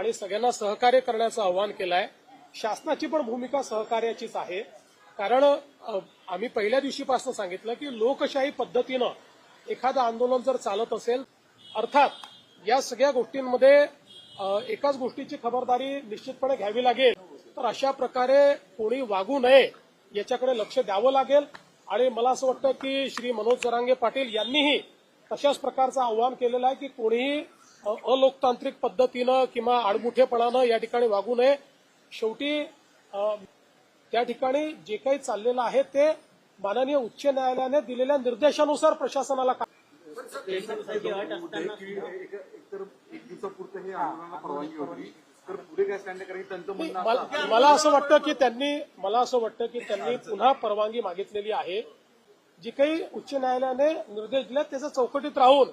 आणि सगळ्यांना सहकार्य करण्याचं आवाहन केलं आहे शासनाची पण भूमिका सहकार्याचीच आहे. कारण आम्ही पहिल्या दिवशीपासून सांगितलं की लोकशाही पद्धतीनं एखादं आंदोलन जर चालत असेल अर्थात या सगळ्या गोष्टींमध्ये एकाच गोष्टीची खबरदारी निश्चितपणे घ्यावी लागेल. तर अशा प्रकारे कोणी वागू नये याच्याकडे लक्ष द्यावं लागेल. आणि मला असं वाटतं की श्री मनोज जरांगे पाटील यांनीही तशाच प्रकारचं आव्हान केलेलं आहे की कोणीही अलोकतांत्रिक पद्धतीनं किंवा आडमुठेपणानं या ठिकाणी वागू नये. शेवटी त्या ठिकाणी जे काही चाललेलं आहे ते माननीय उच्च न्यायालयाने दिलेल्या निर्देशानुसार प्रशासनाला काय त्यांचं मला मला असं वाटतं की त्यांनी मला असं वाटतं की त्यांनी पुन्हा परवानगी मागितलेली आहे. जी काही उच्च न्यायालयाने निर्देश दिले त्याच्या चौकटीत राहून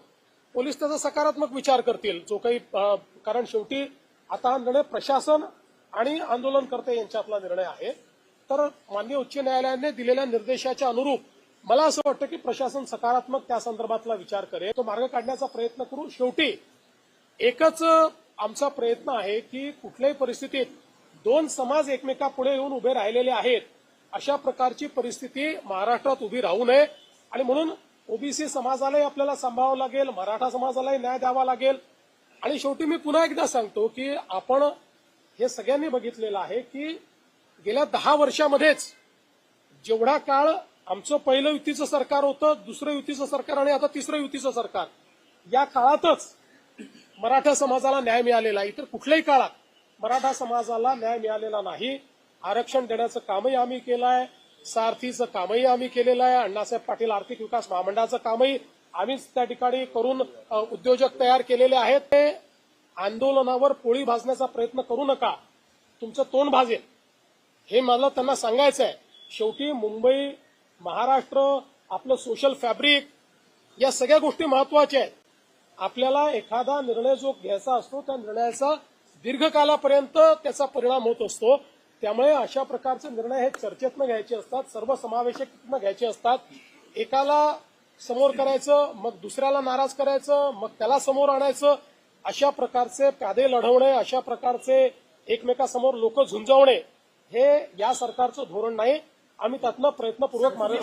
पोलीस त्याचा सकारात्मक विचार करतील. जो काही कारण शेवटी आता हा निर्णय प्रशासन आणि आंदोलनकर्ते यांच्यातला निर्णय आहे. तर माननीय उच्च न्यायालयाने दिलेल्या निर्देशाच्या अनुरूप मला असं वाटतं की प्रशासन सकारात्मक त्या संदर्भातला विचार करेल. तो मार्ग काढण्याचा प्रयत्न करू. शेवटी एकच आमचा प्रयत्न आहे की कुठल्याही परिस्थितीत दोन समाज एकमेकापुढे येऊन उभे राहिलेले आहेत अशा प्रकारची परिस्थिती महाराष्ट्रात उभी राहू नये. आणि म्हणून ओबीसी समाजालाही आपल्याला सांभाळावं लागेल मराठा समाजालाही न्याय द्यावा लागेल. आणि शेवटी मी पुन्हा एकदा सांगतो की आपण हे सगळ्यांनी बघितलेलं आहे की गेल्या दहा वर्षामध्येच जेवढा काळ आमचं पहिलं युतीचं सरकार होतं दुसरं युतीचं सरकार आणि आता तिसरं युतीचं सरकार या काळातच मराठा समाजाला न्याय मिळालेला आहे. इतर कुठल्याही काळात मराठा समाजाला न्याय मिळालेला नाही. आरक्षण देण्याचं कामही आम्ही केलं आहे सारथीचं कामही आम्ही केलेलं आहे. अण्णासाहेब पाटील आर्थिक विकास महामंडळाचं कामही आम्हीच त्या ठिकाणी करून उद्योजक तयार केलेले आहेत. ते आंदोलनावर पोळी भाजण्याचा प्रयत्न करू नका. तुमचं तोंड भाजेल. हे मला त्यांना सांगायचं आहे. शेवटी मुंबई महाराष्ट्र आपलं सोशल फॅब्रिक या सगळ्या गोष्टी महत्त्वाच्या आहेत. आपल्याला एखादा निर्णय जो घ्यायचा असतो त्या निर्णयाचा दीर्घकालापर्यंत त्याचा परिणाम होत असतो. त्यामुळे अशा प्रकारचे निर्णय हे चर्चेतनं घ्यायचे असतात सर्वसमावेशकनं घ्यायचे असतात. एकाला समोर करायचं मग दुसऱ्याला नाराज करायचं मग त्याला समोर आणायचं अशा प्रकारचे प्यादे लढवणे अशा प्रकारचे एकमेकासमोर लोक झुंजवणे हे या सरकारचं धोरण नाही. आम्ही त्यातनं प्रयत्नपूर्वक मार्ग